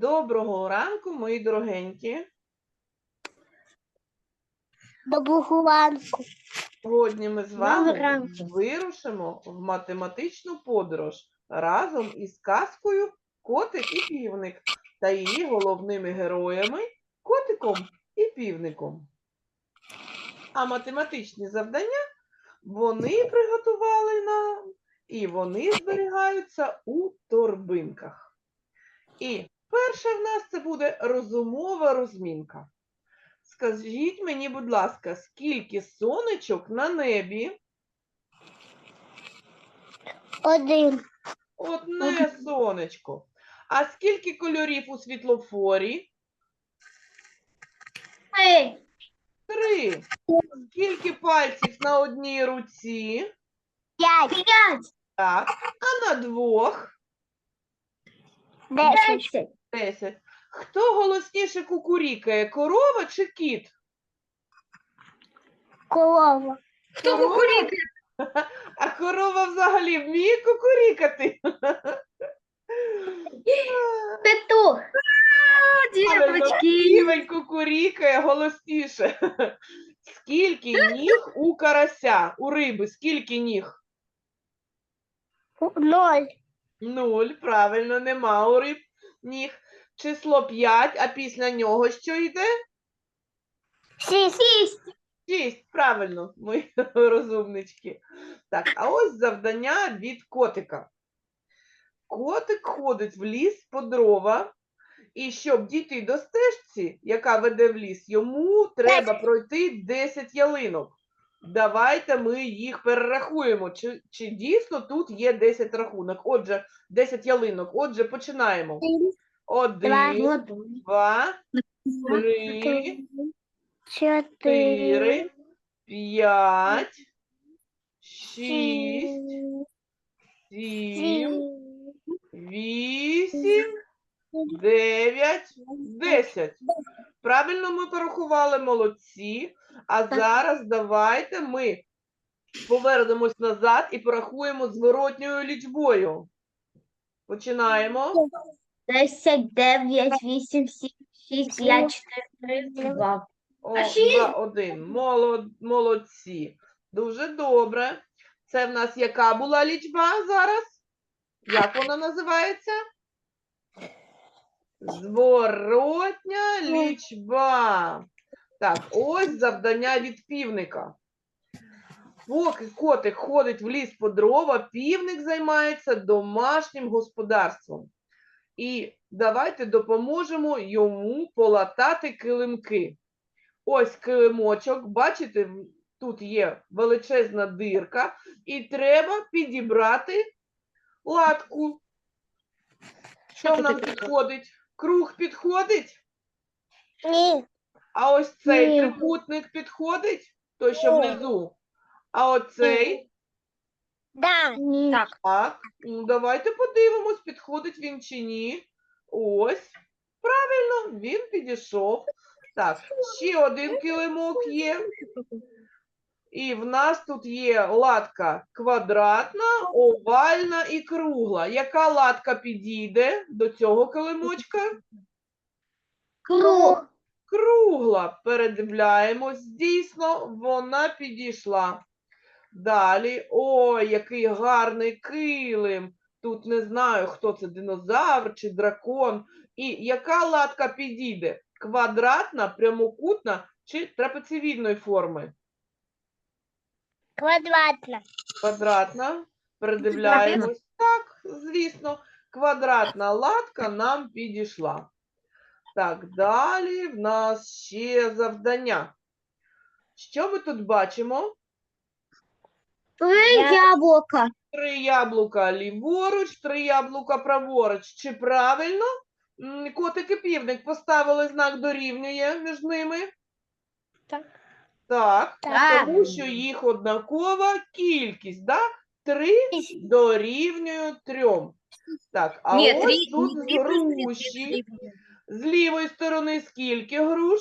Доброго ранку, мої дорогенькі. Доброго ранку. Сьогодні ми з вами вирушимо в математичну подорож разом із казкою Котик і півник та її головними героями котиком і півником. А математичні завдання вони приготували нам, і вони зберігаються у торбинках. І перше в нас це буде розумова розмінка. Скажіть мені, будь ласка, скільки сонечок на небі? Один. Одне сонечко. А скільки кольорів у світлофорі? Три. Три. Скільки пальців на одній руці? П'ять. П'ять. Так. А на двох? Десять. Десять. Хто голосніше кукурікає, корова чи кіт? Корова. Хто кукурікає? А корова взагалі вміє кукурікати? Петух. Правильно, Півень кукурікає голосніше. Скільки ніг у карася, у риби? Скільки ніг? Ноль. Нуль, правильно, нема у риб ніг. Число 5, а після нього що йде? Шість. Шість. 6, правильно, мої розумнички. Так, а ось завдання від котика. Котик ходить в ліс по дрова, і щоб дійти до стежці, яка веде в ліс, йому треба пройти 10 ялинок. Давайте ми їх перерахуємо. Чи, чи дійсно тут є 10 рахунок? Отже, 10 ялинок. Отже, починаємо. Один, два, три, Чотири. п'ять, шість, сім, вісім, дев'ять, десять. Правильно ми порахували молодці. А зараз давайте ми повернемось назад і порахуємо зворотньою лічбою. Починаємо. Десять, дев'ять, вісім, сім, шість, п'ять, чотири, три, два. О, два, один. Молод, молодці. Дуже добре. Це в нас яка була лічба зараз? Як вона називається? Зворотня лічба. Так, ось завдання від півника. Поки котик ходить в ліс по дрова, півник займається домашнім господарством. І давайте допоможемо йому полатати килимки. Ось килимочок, бачите, тут є величезна дирка, і треба підібрати латку. Що нам підходить? Круг підходить? Ні. А ось цей Ні. трикутник підходить? Той, що Ні. внизу. А оцей? Да. Так. Так. Ну, давайте подивимось, підходить він чи ні. Ось. Правильно, він підійшов. Так, ще один килимок є. І в нас тут є латка квадратна, овальна і кругла. Яка латка підійде до цього килимочка? Круг. Кругла. Передивляємось. Дійсно, вона підійшла. Далі. Ой, який гарний килим. Тут не знаю, хто це динозавр чи дракон. І яка латка підійде? Квадратна, прямокутна чи трапеціїдної форми? Квадратна. Квадратна. Передивляємось. Так, звісно, квадратна латка нам підійшла. Так, далі в нас ще завдання. Що ми тут бачимо? Три яблука. Три яблука ліворуч, три яблука праворуч. Чи правильно? Котик і півник поставили знак дорівнює між ними? Так. Так, Так. тому що їх однакова кількість, да? Три дорівнює трьом. Так, а Ні, ось три, тут не три плюс три, груші. три. З лівої сторони скільки груш?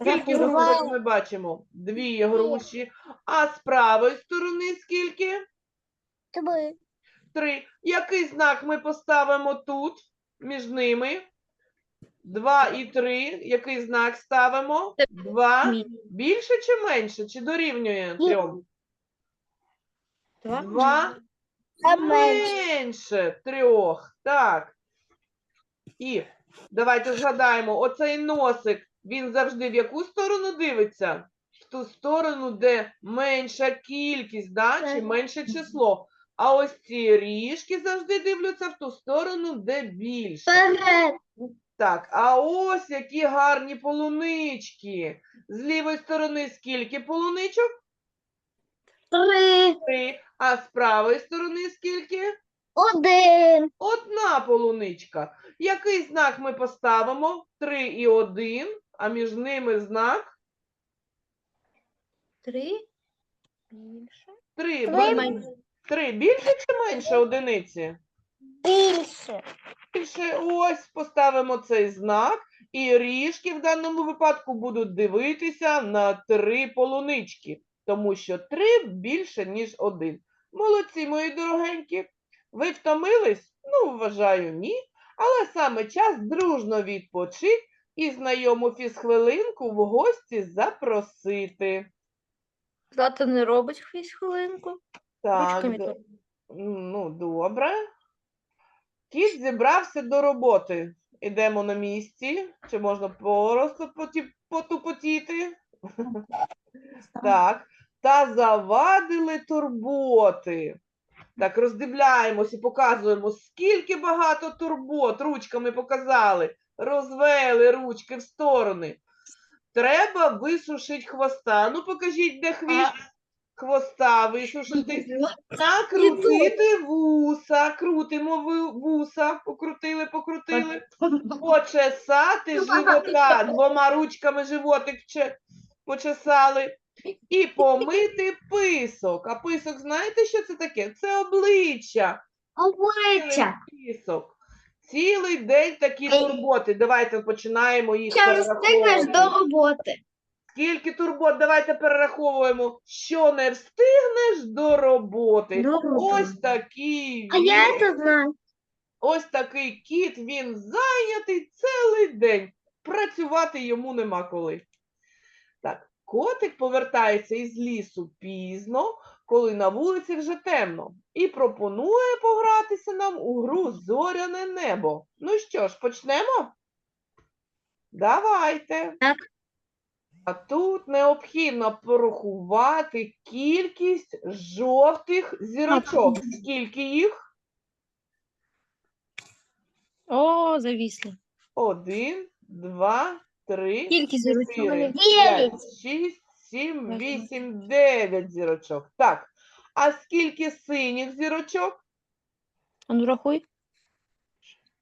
Скільки грушок ми бачимо? Дві груші. А з правої сторони скільки? Три. 3. Який знак ми поставимо тут між ними? 2 і 3. Який знак ставимо? 2. Більше чи менше? Чи дорівнює Ні. 3? Два. 2 менше. менше трьох. Так. І давайте згадаємо, оцей носик, він завжди в яку сторону дивиться? В ту сторону, де менша кількість, да? чи менше число. А ось ці ріжки завжди дивляться в ту сторону, де більше. Так, а ось які гарні полунички. З лівої сторони скільки полуничок? Три. Три. А з правої сторони скільки? Один. Одна полуничка. Який знак ми поставимо? 3 і 1, а між ними знак Три. Більше. 3. Три. Менше. 3 більше чи менше одиниці? Більше. Більше ось поставимо цей знак, і ріжки в даному випадку будуть дивитися на 3 полунички, тому що 3 більше, ніж 1. Молодці, мої дорогенькі. Ви втомились? Ну, вважаю, ні. Але саме час дружно відпочити і знайому фізхвилинку в гості запросити. Злата не робить хвісь хвилинку. Так, Ручками ну, добре. Кіт зібрався до роботи. Ідемо на місці. Чи можна просто потупотіти? Так. Та завадили турботи. Так, роздивляємось і показуємо, скільки багато турбот ручками показали. Розвели ручки в сторони. Треба висушити хвоста. Ну, покажіть, де хвіст хвоста висушити. Накрутити вуса. Крутимо вуса. Покрутили, покрутили. Почесати живота. Двома ручками животик почесали. І помити писок. А писок, знаєте, що це таке? Це обличчя. Обличчя. Писок. Цілий день такі турботи. Давайте починаємо їх Ще встигнеш до роботи. Скільки турбот? Давайте перераховуємо. Що не встигнеш до роботи. До роботи. Ось такий А я це знаю. Ось такий кіт, він зайнятий цілий день. Працювати йому нема коли. Так, котик повертається із лісу пізно, коли на вулиці вже темно, і пропонує погратися нам у гру Зоряне небо. Ну що ж, почнемо? Давайте. Так. А тут необхідно порахувати кількість жовтих зірочок. Скільки їх? О, завісли. Один, два, три, Скільки зірочок? чотири, п'ять, шість, сім, вісім, дев'ять зірочок. Так. А скільки синіх зірочок? А ну рахуй.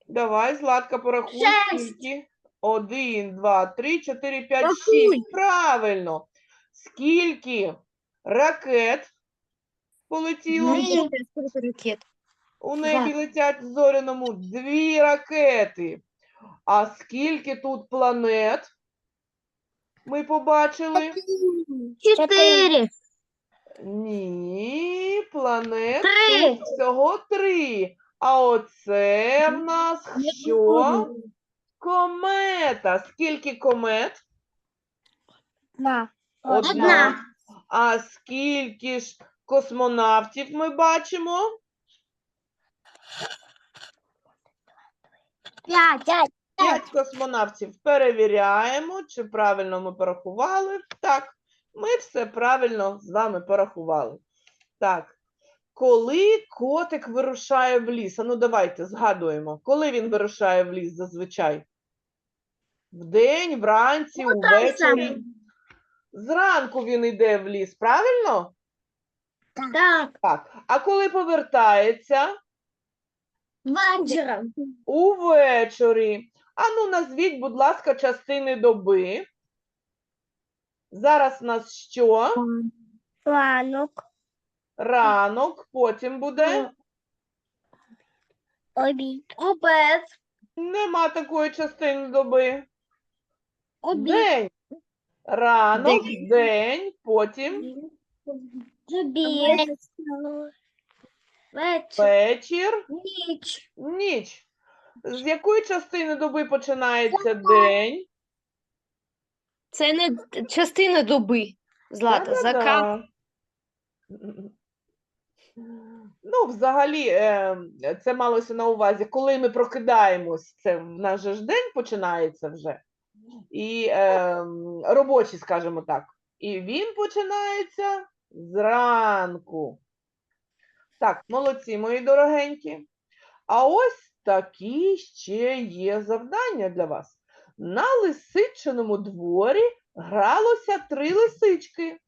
Давай, Златка, порахуй. Шесть. Скільки? Один, два, три, чотири, п'ять, Рахуй. шість. Правильно. Скільки ракет полетіло? Три. Скільки ракет? У небі летять в зоряному дві ракети. А скільки тут планет ми побачили? Чотири. Ні, планет Три. тут всього три. А оце в нас що? Комета. Скільки комет? Одна. Одна. Одна. А скільки ж космонавтів ми бачимо? П'ять. П'ять космонавтів перевіряємо, чи правильно ми порахували. Так, ми все правильно з вами порахували. Так, коли котик вирушає в ліс? А ну давайте згадуємо, коли він вирушає в ліс зазвичай? Вдень, вранці, Ну, увечері. Зранку він йде в ліс, правильно? Так. Так. А коли повертається? Вечором. Увечері. Ану, назвіть, будь ласка, частини доби. Зараз у нас що? Планок. Ранок, потім буде. Обід. Обед. Нема такої частини доби. Обід. День. Ранок, День. день, потім. Обід. Вечір. вечір, Ніч. ніч. З якої частини доби починається день? Це не частина доби. Злата, закат. Ну, взагалі, е, це малося на увазі, коли ми прокидаємось, це в нас же ж день починається вже. І е, робочий, скажімо так. І він починається зранку. Так, молодці, мої дорогенькі. А ось такі ще є завдання для вас. На лисичиному дворі гралося три лисички,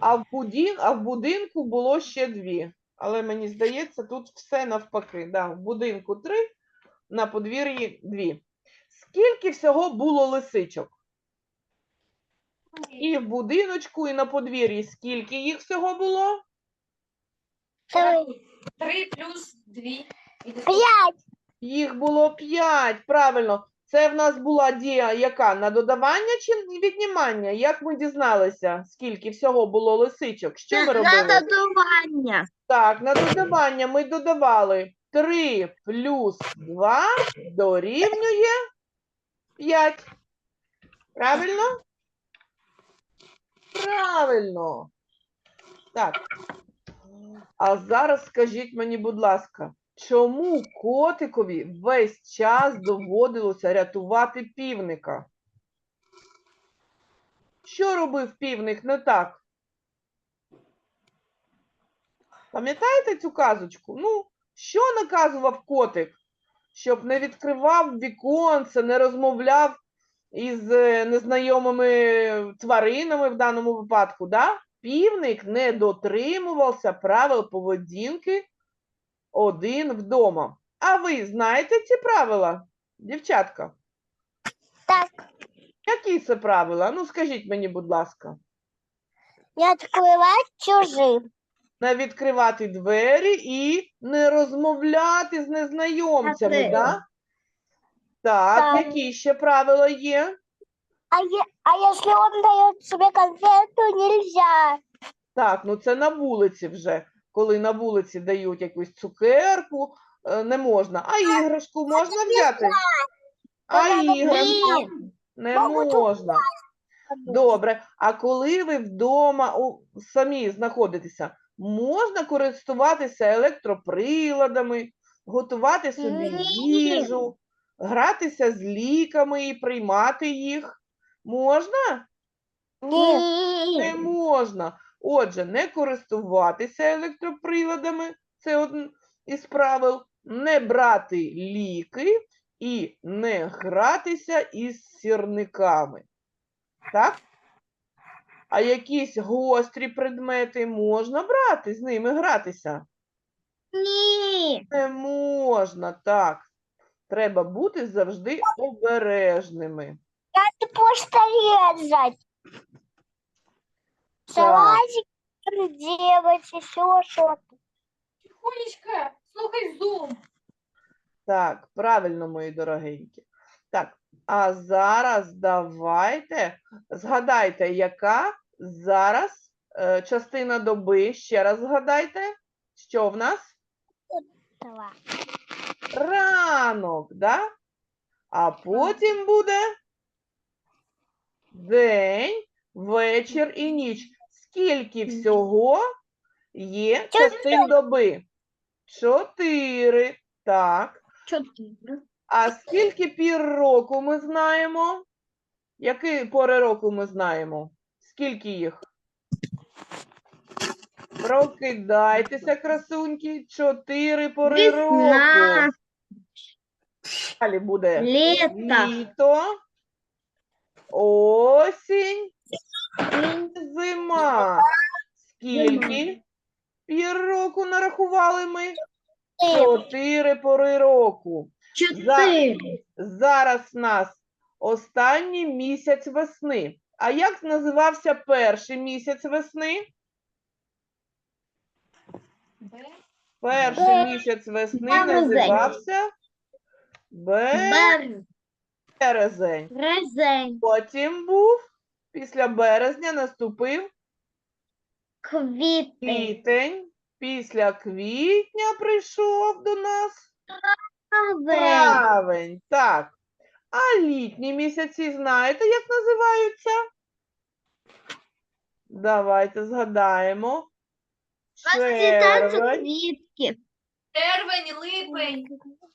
а в, будін... а в будинку було ще дві. Але мені здається, тут все навпаки. Да, в будинку три, на подвір'ї дві. Скільки всього було лисичок? І в будиночку, і на подвір'ї. Скільки їх всього було? Три плюс дві. П'ять. Їх було п'ять, правильно. Це в нас була дія яка? На додавання чи віднімання? Як ми дізналися, скільки всього було лисичок? Що ми На робили? додавання. Так, на додавання ми додавали 3 плюс 2 дорівнює 5. Правильно? Правильно. Так. А зараз скажіть мені, будь ласка, чому котикові весь час доводилося рятувати півника? Що робив півник не так? Пам'ятаєте цю казочку? Ну, що наказував котик? Щоб не відкривав віконце, не розмовляв із е, незнайомими тваринами в даному випадку, да? Півник не дотримувався правил поведінки один вдома. А ви знаєте ці правила, дівчатка? Так, Які це правила? Ну, скажіть мені, будь ласка. не відкривати чужим. не відкривати двері і не розмовляти з незнайомцями, Так, да? Так, Так. які ще правила є? А, е, а если он дает себе конфету, нельзя. Так, ну це на вулиці вже. Коли на вулиці дають якусь цукерку, е, не можна. А іграшку можна взяти? А іграшку не можна. Добре. А коли ви вдома у, самі знаходитеся, можна користуватися електроприладами, готувати собі їжу, гратися з ліками і приймати їх? Можна? Не можна. Отже, не користуватися електроприладами це один із правил, не брати ліки і не гратися із сірниками. Так? А якісь гострі предмети можна брати, з ними гратися? Ні. Не можна, так. Треба бути завжди обережними. Надо просто резать. Так. Салатик делать, еще что-то. Тихонечко, слухай зум. Так, правильно, мої дорогенькі. Так, а зараз давайте згадайте, яка зараз е, частина доби. Ще раз згадайте, що в нас? Два. Ранок, да? А потім буде день, вечір і ніч. Скільки всього є частин доби? Чотири. Так. Чотири. А скільки пір року ми знаємо? Які пори року ми знаємо? Скільки їх? Прокидайтеся, красуньки. Чотири пори року. Далі буде літо, осінь, зима. Скільки пір року нарахували ми? Чотири пори року. Чотири. Зараз в нас останній місяць весни. А як називався перший місяць весни? Перший місяць весни називався березень. Потім був, після березня наступив Квітень. квітень, Після квітня прийшов до нас Травень. травень. Так. А літні місяці знаєте, як називаються? Давайте згадаємо. Червень. квітки. Червень, липень.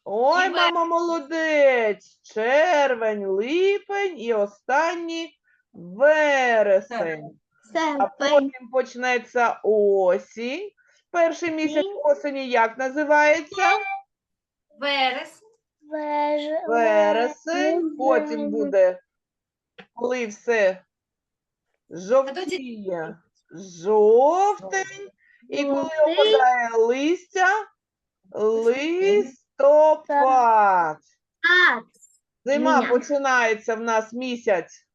Ой, мама, молодець. Червень, липень і останній вересень. А потім почнеться осінь. Перший місяць осені як називається? Вересень. Вересень. Потім буде, коли все жовтіє, жовтень. І коли опадає листя, листопад. Зима починається в нас місяць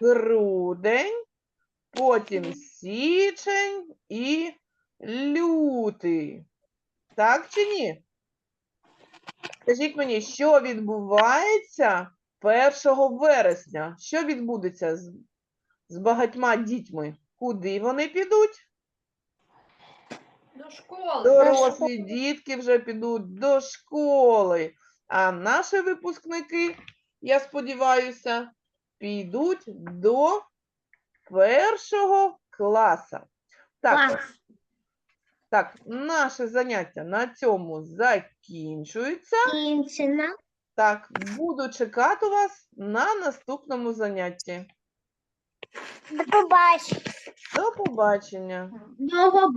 грудень, потім січень і лютий. Так чи ні? Скажіть мені, що відбувається 1 вересня? Що відбудеться з, з багатьма дітьми? Куди вони підуть? До школи. Дорослі дітки вже підуть до школи, а наші випускники, я сподіваюся, підуть до першого класа. Так, клас. так, наше заняття на цьому закінчується. Кінчена. Так, буду чекати вас на наступному занятті. До побачення. До побачення. До